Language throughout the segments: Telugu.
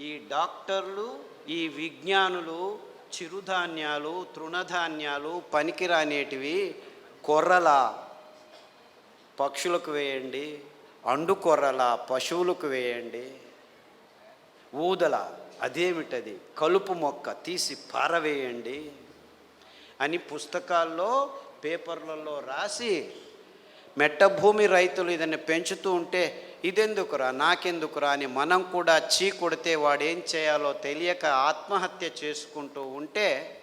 ఈ డాక్టర్లు ఈ విజ్ఞానులు చిరుధాన్యాలు తృణధాన్యాలు పనికిరానేటివి కొర్రల. పక్షులకు వేయండి అండు కొర్రల పశువులకు వేయండి. ఊదల అదేమిటది? కలుపు మొక్క తీసి పారవేయండి అని పుస్తకాల్లో పేపర్లలో రాసి మెట్టభూమి రైతులు ఇదని పెంచుతూ ఉంటే ఇదెందుకురా నాకెందుకురా అని మనం కూడా చీ కొడితే వాడేం చేయాలో తెలియక ఆత్మహత్య చేసుకుంటూ ఉంటే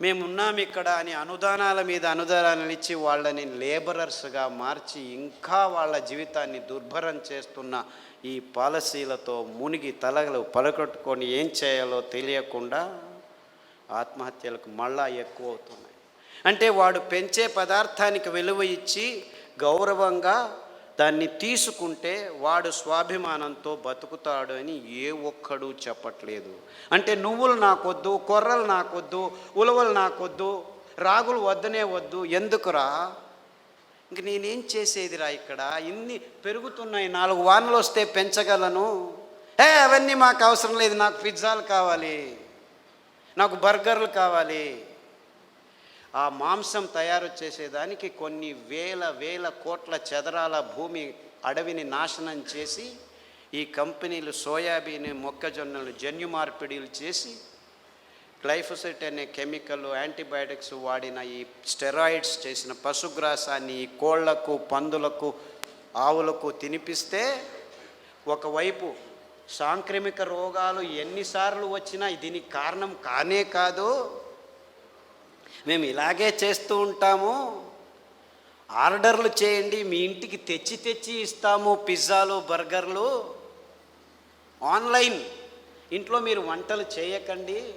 మేమున్నాం ఇక్కడ అని అనుదానాల మీద అనుదానాలు ఇచ్చి వాళ్ళని లేబరర్స్గా మార్చి ఇంకా వాళ్ళ జీవితాన్ని దుర్భరం చేస్తున్న ఈ పాలసీలతో మునిగి తలగలు పలకొట్టుకొని ఏం చేయాలో తెలియకుండా ఆత్మహత్యలకు మళ్ళా ఎక్కువ అవుతున్నాయి. అంటే వాడు పెంచే పదార్థానికి విలువ ఇచ్చి గౌరవంగా దాన్ని తీసుకుంటే వాడు స్వాభిమానంతో బతుకుతాడు అని ఏ ఒక్కడు చెప్పట్లేదు. అంటే నువ్వులు నాకొద్దు కొర్రలు నాకొద్దు ఉలవలు నాకొద్దు రాగులు వద్దనే వద్దు ఎందుకురా? ఇంక నేనేం చేసేదిరా ఇక్కడ? ఇన్ని పెరుగుతున్నాయి నాలుగు వానలు వస్తే పెంచగలను. ఏ అవన్నీ మాకు అవసరం లేదు నాకు పిజ్జాలు కావాలి నాకు బర్గర్లు కావాలి. ఆ మాంసం తయారు చేసేదానికి కొన్ని వేల వేల కోట్ల చదరాల భూమి అడవిని నాశనం చేసి ఈ కంపెనీలు సోయాబీన్ మొక్కజొన్నలు జన్యు మార్పిడిలు చేసి గ్లైఫోసెట్ అనే కెమికల్ యాంటీబయాటిక్స్ వాడిన ఈ స్టెరాయిడ్స్ చేసిన పశుగ్రాసాన్ని ఈ కోళ్ళకు పందులకు ఆవులకు తినిపిస్తే ఒకవైపు సాంక్రమిక రోగాలు ఎన్నిసార్లు వచ్చినా దీనికి కారణం కానే కాదు. మేము ఇలాగే చేస్తూ ఉంటాము. ఆర్డర్లు చేయండి మీ ఇంటికి తెచ్చి తెచ్చి ఇస్తాము పిజ్జాలు బర్గర్లు. ఆన్లైన్. ఇంట్లో మీరు వంటలు చేయకండి.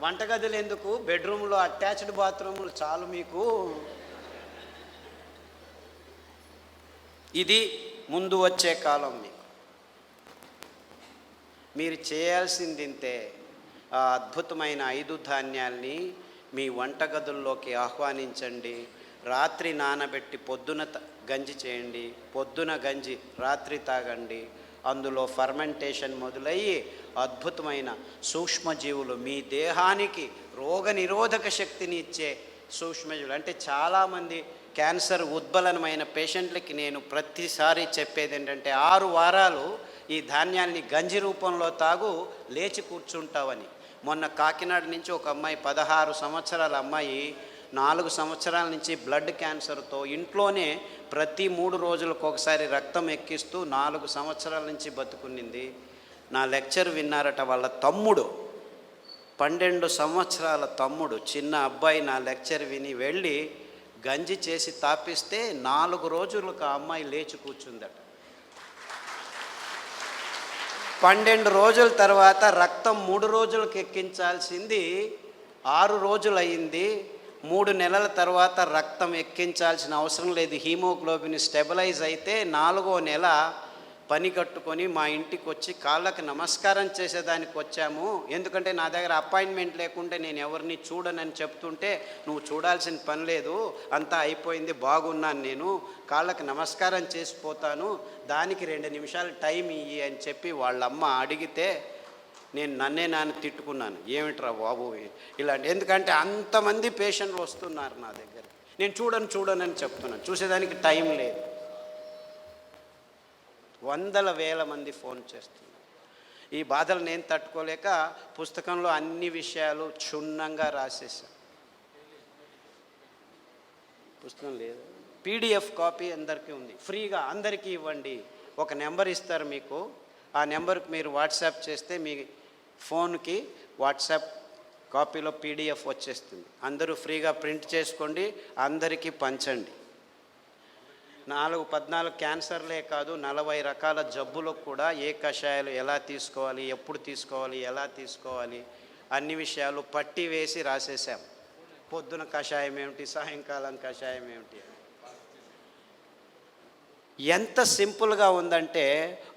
వంటగదులు ఎందుకు? బెడ్రూమ్లో అటాచ్డ్ బాత్రూములు చాలు మీకు. ఇది ముందు వచ్చే కాలం మీకు. మీరు చేయాల్సింది ఇంతే. ఆ అద్భుతమైన ఐదు ధాన్యాల్ని మీ వంటగదుల్లోకి ఆహ్వానించండి. రాత్రి నానబెట్టి పొద్దున త- గంజి చేయండి. పొద్దున గంజి రాత్రి తాగండి. అందులో ఫర్మెంటేషన్ మొదలయ్యి అద్భుతమైన సూక్ష్మజీవులు మీ దేహానికి రోగ నిరోధక శక్తిని ఇచ్చే సూక్ష్మజీవులు. అంటే చాలామంది క్యాన్సర్ ఉద్బలనమైన పేషెంట్లకి నేను ప్రతిసారి చెప్పేది ఏంటంటే ఆరు వారాలు ఈ ధాన్యాన్ని గంజి రూపంలో తాగు లేచి కూర్చుంటావని. మొన్న కాకినాడ నుంచి ఒక అమ్మాయి పదహారు సంవత్సరాల అమ్మాయి నాలుగు సంవత్సరాల నుంచి బ్లడ్ క్యాన్సర్తో ఇంట్లోనే ప్రతి మూడు రోజులకు ఒకసారి రక్తం ఎక్కిస్తూ నాలుగు సంవత్సరాల నుంచి బతుకునింది. నా లెక్చర్ విన్నారట వాళ్ళ తమ్ముడు. పన్నెండు సంవత్సరాల తమ్ముడు. చిన్న అబ్బాయి నా లెక్చర్ విని వెళ్ళి గంజి చేసి తాపిస్తే నాలుగు రోజులకు ఆ అమ్మాయి లేచి కూర్చుందట. పన్నెండు రోజుల తర్వాత రక్తం మూడు రోజులకు ఎక్కించాల్సింది ఆరు రోజులు అయింది మూడు నెలల తర్వాత రక్తం ఎక్కించాల్సిన అవసరం లేదు. హీమోగ్లోబిన్ స్టెబిలైజ్ అయితే నాలుగో నెల పని కట్టుకొని మా ఇంటికి వచ్చి కాళ్ళకి నమస్కారం చేసేదానికి వచ్చాము. ఎందుకంటే నా దగ్గర అపాయింట్మెంట్ లేకుంటే నేను ఎవరిని చూడనని చెప్తుంటే నువ్వు చూడాల్సిన పని లేదు అంతా అయిపోయింది బాగున్నాను నేను కాళ్ళకి నమస్కారం చేసిపోతాను దానికి రెండు నిమిషాలు టైం ఇయ్యి అని చెప్పి వాళ్ళమ్మ అడిగితే నేను నన్నే నాన్న తిట్టుకున్నాను. ఏమిట్రా బాబు ఇలాంటి ఎందుకంటే అంతమంది పేషెంట్లు వస్తున్నారు నా దగ్గర. నేను చూడను చూడనని చెప్తున్నాను. చూసేదానికి టైం లేదు. వందల వేల మంది ఫోన్ చేస్తున్నారు. ఈ బాధలు నేను తట్టుకోలేక పుస్తకంలో అన్ని విషయాలు క్షుణ్ణంగా రాసేసాను పుస్తకం లేదు. పీడిఎఫ్ కాపీ అందరికీ ఉంది. ఫ్రీగా అందరికీ ఇవ్వండి. ఒక నెంబర్ ఇస్తారు మీకు. ఆ నెంబర్కి మీరు వాట్సాప్ చేస్తే మీ ఫోన్కి వాట్సాప్ కాపీలో పీడిఎఫ్ వచ్చేస్తుంది. అందరూ ఫ్రీగా ప్రింట్ చేసుకోండి. అందరికీ పంచండి. నాలుగు పద్నాలుగు క్యాన్సర్లే కాదు నలభై రకాల జబ్బులకు కూడా ఏ కషాయాలు ఎలా తీసుకోవాలి ఎప్పుడు తీసుకోవాలి ఎలా తీసుకోవాలి అన్ని విషయాలు పట్టి వేసి రాసేసాం పొద్దున కషాయం ఏమిటి సాయంకాలం కషాయం ఏమిటి అని. ఎంత సింపుల్గా ఉందంటే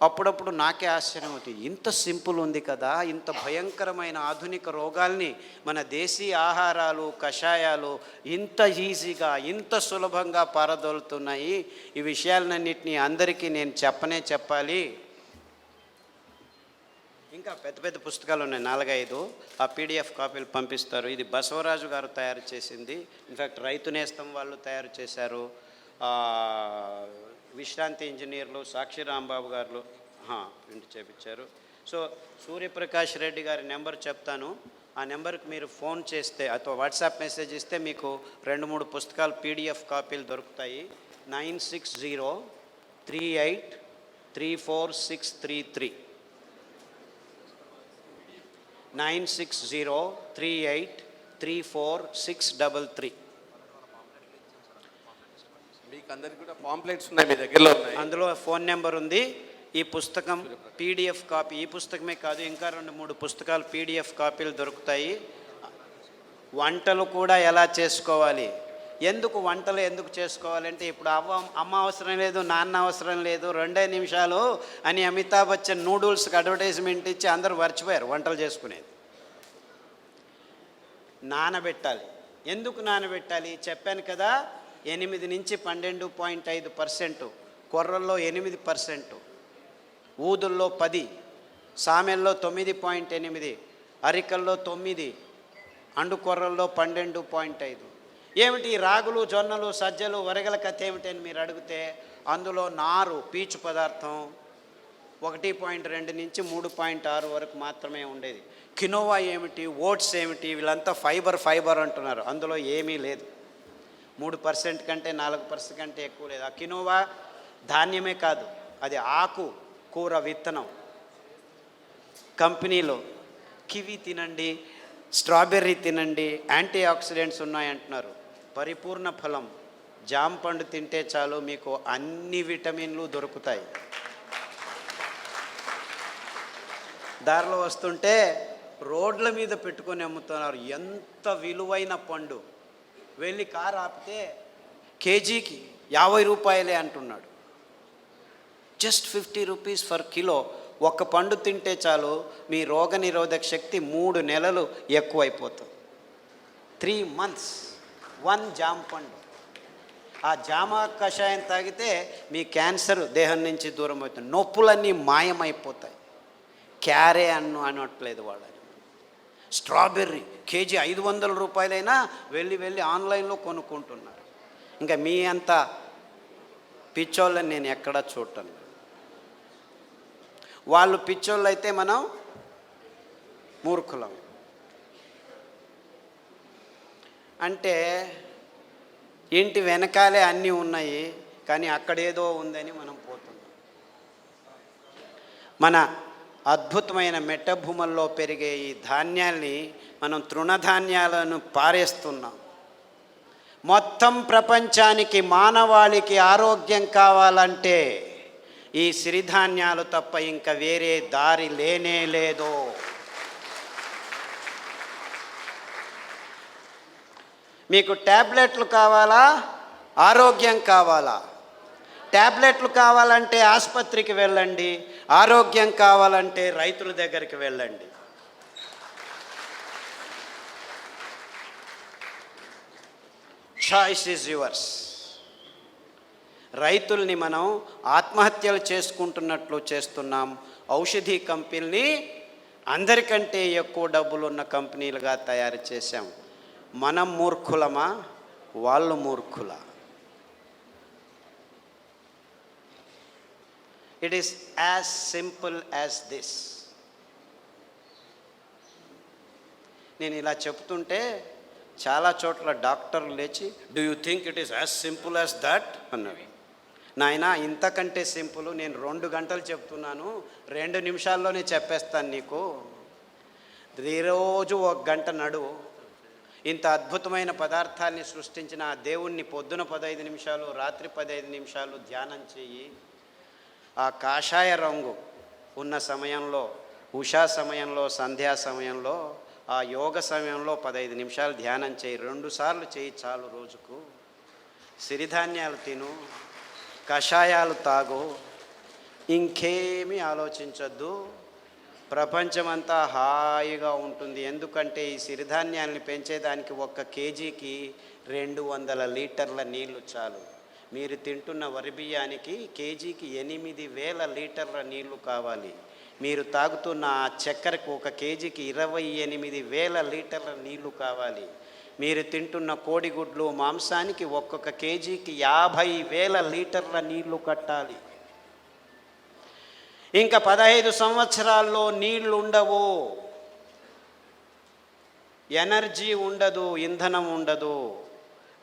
అప్పుడప్పుడు నాకే ఆశ్చర్యం అవుతుంది. ఇంత సింపుల్ ఉంది కదా ఇంత భయంకరమైన ఆధునిక రోగాల్ని మన దేశీ ఆహారాలు కషాయాలు ఇంత ఈజీగా ఇంత సులభంగా పారదోలుతున్నాయి. ఈ విషయాలన్నింటినీ అందరికీ నేను చెప్పనే చెప్పాలి. ఇంకా పెద్ద పెద్ద పుస్తకాలు ఉన్నాయి. నాలుగైదు. ఆ పీడిఎఫ్ కాపీలు పంపిస్తారు. ఇది బసవరాజు గారు తయారు చేసింది. ఇన్ఫ్యాక్ట్ రైతు నేస్తం వాళ్ళు తయారు చేశారు. విశ్రాంతి ఇంజనీర్లు సాక్షి రాంబాబు గారు ప్రింట్ చేపించారు. సో సూర్యప్రకాష్ రెడ్డి గారి నెంబర్ చెప్తాను. ఆ నెంబర్కి మీరు ఫోన్ చేస్తే అథవా వాట్సాప్ మెసేజ్ ఇస్తే మీకు రెండు మూడు పుస్తకాలు పీడిఎఫ్ కాపీలు దొరుకుతాయి. Nine six zero three eight three four six three three. Nine six zero three eight three four six double three. మీకు అందరికి కూడా పాంప్లెట్స్ ఉన్నాయి మీ దగ్గరలో ఉన్నాయి. అందులో ఫోన్ నెంబర్ ఉంది. ఈ పుస్తకం పీడిఎఫ్ కాపీ. ఈ పుస్తకమే కాదు ఇంకా రెండు మూడు పుస్తకాలు పీడిఎఫ్ కాపీలు దొరుకుతాయి. వంటలు కూడా ఎలా చేసుకోవాలి? ఎందుకు వంటలు ఎందుకు చేసుకోవాలంటే ఇప్పుడు అవ్వ అమ్మ అవసరం లేదు నాన్న అవసరం లేదు రెండే నిమిషాలు అని అమితాబ్ బచ్చన్ నూడిల్స్కి అడ్వర్టైజ్మెంట్ ఇచ్చి అందరూ మర్చిపోయారు వంటలు చేసుకునేది. నానబెట్టాలి. ఎందుకు నానబెట్టాలి? చెప్పాను కదా ఎనిమిది నుంచి పన్నెండు పాయింట్ ఐదు పర్సెంట్ కొర్రల్లో ఎనిమిది పర్సెంట్ ఊదుల్లో పది సామెల్లో తొమ్మిది పాయింట్ ఎనిమిది అరికల్లో తొమ్మిది అండుకొర్రల్లో పన్నెండు పాయింట్ ఐదు. ఏమిటి రాగులు జొన్నలు సజ్జలు వరగల కథ ఏమిటి అని మీరు అడిగితే అందులో నారు పీచు పదార్థం ఒకటి పాయింట్ రెండు నుంచి మూడు పాయింట్ ఆరు వరకు మాత్రమే ఉండేది. కినోవా ఏమిటి ఓట్స్ ఏమిటి వీళ్ళంతా ఫైబర్ ఫైబర్ అంటున్నారు. అందులో ఏమీ లేదు. మూడు పర్సెంట్ కంటే నాలుగు పర్సెంట్ కంటే ఎక్కువ లేదు. ఆ కినోవా ధాన్యమే కాదు అది ఆకు కూర విత్తనం. కంపెనీలో కివి తినండి స్ట్రాబెర్రీ తినండి యాంటీ ఆక్సిడెంట్స్ ఉన్నాయంటున్నారు. పరిపూర్ణ ఫలం జామ పండు తింటే చాలు మీకు అన్ని విటమిన్లు దొరుకుతాయి. దారిలో వస్తుంటే రోడ్ల మీద పెట్టుకొని అమ్ముతున్నారు. ఎంత విలువైన పండు. వెళ్ళి కారు ఆపితే కేజీకి యాభై రూపాయలే అంటున్నాడు. Just fifty rupees for kilo ఒక్క పండు తింటే చాలు మీ రోగ నిరోధక శక్తి మూడు నెలలు ఎక్కువైపోతుంది. త్రీ మంత్స్ వన్ జామ పండు. ఆ జామ కషాయం తాగితే మీ క్యాన్సర్ దేహం నుంచి దూరం అవుతుంది. నొప్పులన్నీ మాయమైపోతాయి. క్యారే అన్ను అనట్లేదు వాళ్ళని. స్ట్రాబెర్రీ కేజీ ఐదు వందల రూపాయలైనా వెళ్ళి వెళ్ళి ఆన్లైన్లో కొనుక్కుంటున్నారు. ఇంకా మీ అంత పిచ్చోళ్ళని నేను ఎక్కడా చూడటం వాళ్ళు పిచ్చోళ్ళు అయితే మనం మూర్ఖులం. అంటే ఇంటి వెనకాలే అన్నీ ఉన్నాయి కానీ అక్కడేదో ఉందని మనం పోతున్నాం. మన అద్భుతమైన మెట్టభూముల్లో పెరిగే ఈ ధాన్యాల్ని మనం తృణధాన్యాలను పారేస్తున్నాం. మొత్తం ప్రపంచానికి మానవాళికి ఆరోగ్యం కావాలంటే ఈ సిరిధాన్యాలు తప్ప ఇంకా వేరే దారి లేనే లేదు. మీకు ట్యాబ్లెట్లు కావాలా? ఆరోగ్యం కావాలా? ట్యాబ్లెట్లు కావాలంటే ఆసుపత్రికి వెళ్ళండి. ఆరోగ్యం కావాలంటే రైతుల దగ్గరికి వెళ్ళండి. చాయిస్ ఈజ్ యువర్స్ రైతుల్ని మనం ఆత్మహత్యలు చేసుకుంటున్నట్లు చేస్తున్నాం. ఔషధీ కంపెనీని అందరికంటే ఎక్కువ డబ్బులు ఉన్న కంపెనీలుగా తయారు చేశాం. మనం మూర్ఖులమా? వాళ్ళు మూర్ఖుల? It is as simple as this నేను ఇలా చెప్తుంటే చాలా చోట్ల డాక్టర్లు లేచి do you think it is as simple as that అన్నవి. నాయన ఇంతకంటే సింపుల్ నేను రెండు గంటలు చెప్తున్నాను. రెండు నిమిషాల్లోనే చెప్పేస్తాను నీకు. రోజు ఒక గంట నడువు ఇంత అద్భుతమైన పదార్థాన్ని సృష్టించిన ఆ దేవుణ్ణి పొద్దున పదహైదు నిమిషాలు రాత్రి పదహైదు నిమిషాలు ధ్యానం చెయ్యి. ఆ కాషాయ రంగు ఉన్న సమయంలో ఉషా సమయంలో సంధ్యా సమయంలో ఆ యోగ సమయంలో పదహైదు నిమిషాలు ధ్యానం చేయి. రెండు సార్లు చేయి చాలు రోజుకు. సిరిధాన్యాలు తిను కషాయాలు తాగు. ఇంకేమీ ఆలోచించొద్దు. ప్రపంచమంతా హాయిగా ఉంటుంది. ఎందుకంటే ఈ సిరిధాన్యాల్ని పెంచేదానికి ఒక్క కేజీకి రెండు వందల లీటర్ల నీళ్ళు చాలు. మీరు తింటున్న వరి బియ్యానికి కేజీకి ఎనిమిది వేల లీటర్ల నీళ్ళు కావాలి. మీరు తాగుతున్న ఆ చక్కెరకు ఒక కేజీకి ఇరవై ఎనిమిది వేల లీటర్ల నీళ్ళు కావాలి. మీరు తింటున్న కోడిగుడ్లు మాంసానికి ఒక్కొక్క కేజీకి యాభై వేల లీటర్ల నీళ్ళు కట్టాలి. ఇంకా పదహైదు సంవత్సరాల్లో నీళ్ళు ఉండవు. ఎనర్జీ ఉండదు ఇంధనం ఉండదు.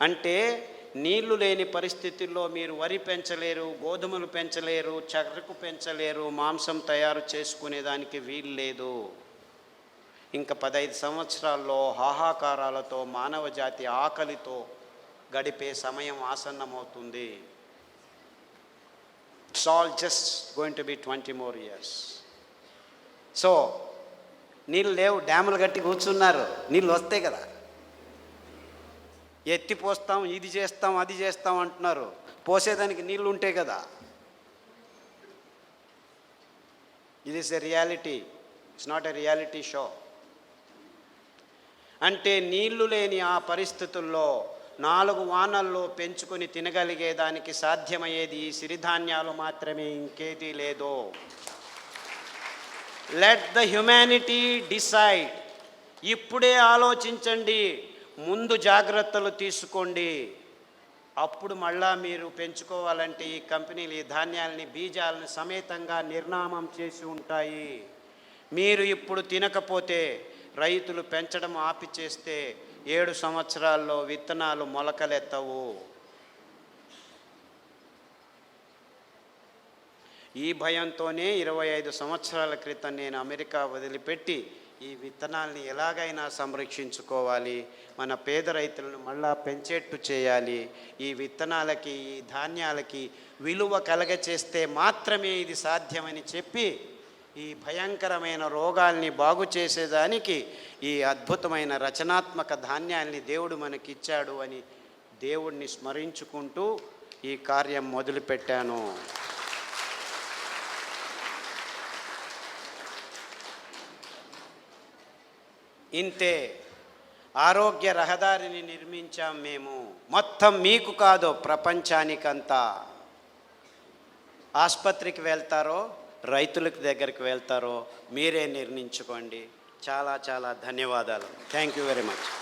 అంటే నీళ్ళు లేని పరిస్థితుల్లో మీరు వరి పెంచలేరు గోధుమలు పెంచలేరు చెరకు పెంచలేరు మాంసం తయారు చేసుకునేదానికి వీలు లేదు. ఇంకా పదహైదు సంవత్సరాల్లో హాహాకారాలతో మానవ జాతి ఆకలితో గడిపే సమయం ఆసన్నమవుతుంది. It's all just going to be twenty more years so నీళ్ళు లేవు డ్యాములు కట్టి కూర్చున్నారు. నీళ్ళు వస్తాయి కదా. ఎత్తి పోస్తాం ఇది చేస్తాం అది చేస్తాం అంటున్నారు. పోసేదానికి నీళ్ళు ఉంటాయి కదా. ఇది is a reality it's not a reality show అంటే నీళ్ళు లేని ఆ పరిస్థితుల్లో నాలుగు వానల్లో పెంచుకొని తినగలిగేదానికి సాధ్యమయ్యేది ఈ సిరిధాన్యాలు మాత్రమే. ఇంకేది లేదో. లెట్ ద హ్యుమానిటీ డిసైడ్ ఇప్పుడే ఆలోచించండి. ముందు జాగ్రత్తలు తీసుకోండి. అప్పుడు మళ్ళా మీరు పెంచుకోవాలంటే ఈ కంపెనీలు ఈ ధాన్యాలని బీజాలని సమేతంగా నిర్నామం చేసి ఉంటాయి. మీరు ఇప్పుడు తినకపోతే రైతులు పెంచడం ఆపిచేస్తే ఏడు సంవత్సరాల్లో విత్తనాలు మొలకలెత్తవు. ఈ భయంతోనే ఇరవై ఐదు సంవత్సరాల క్రితం నేను అమెరికా వదిలిపెట్టి ఈ విత్తనాల్ని ఎలాగైనా సంరక్షించుకోవాలి. మన పేద రైతులను మళ్ళా పెంచేట్టు చేయాలి. ఈ విత్తనాలకి ఈ ధాన్యాలకి విలువ కలగచేస్తే మాత్రమే ఇది సాధ్యమని చెప్పి ఈ భయంకరమైన రోగాల్ని బాగు చేసేదానికి ఈ అద్భుతమైన రచనాత్మక ధాన్యాల్ని దేవుడు మనకిచ్చాడు అని దేవుణ్ణి స్మరించుకుంటూ ఈ కార్యం మొదలుపెట్టాను. ఇంతే ఆరోగ్య రహదారిని నిర్మించాం మేము. మొత్తం మీకు కాదు ప్రపంచానికంతా. ఆసుపత్రికి వెళ్తారో రైతులకు దగ్గరికి వెళ్తారో మీరే నిర్ణయించుకోండి. చాలా చాలా ధన్యవాదాలు. Thank you very much